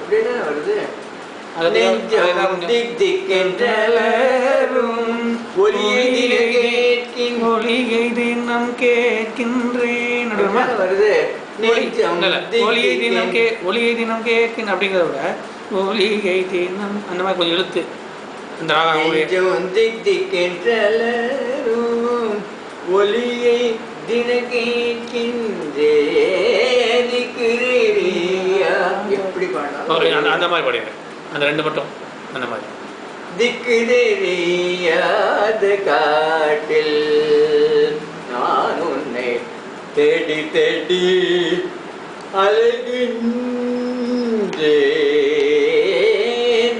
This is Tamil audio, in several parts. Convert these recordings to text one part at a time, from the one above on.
அப்படின்னா வருது? நெஞ்சம் திக் ஒலியை தின கேட்கின் ஒளியை தினம் கேட்கின்றேன். வருது? நெஞ்சம். திக் தினம் கே ஒளியை தினம் கேட்கின் அப்படிங்கிறத விட ஒளியை தினம் அந்த மாதிரி கொஞ்சம் இழுத்து. அந்த நெஞ்சம் திக் திக்கென்றலரும் ஒலியை தின கேட்கின்றேரியா அந்த அந்த மாதிரி பாடிடுங்க அந்த ரெண்டு மட்டும். அந்த மாதிரி. திக்கு தெரியாது காட்டில். நான் உன்னை தேடி தேடி அழகின்றேன்.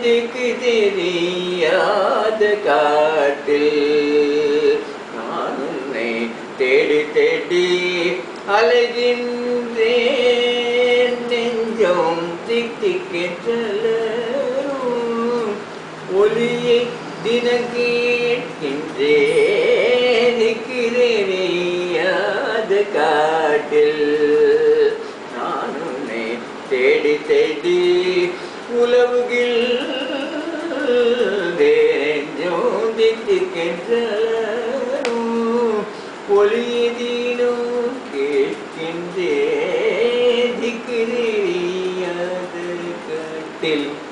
திக்கு தெரியாது காட்டில். நான் உன்னை தேடி தேடி அழகின்றே நெஞ்சம் ஒளியை தின கேட்கின்றேனிக்கிறேனியாத காட்டில். நான் உன்னை தேடி தேடி உலவுகின்றேன். திக்கின்றலும் ஒளியை தினம் del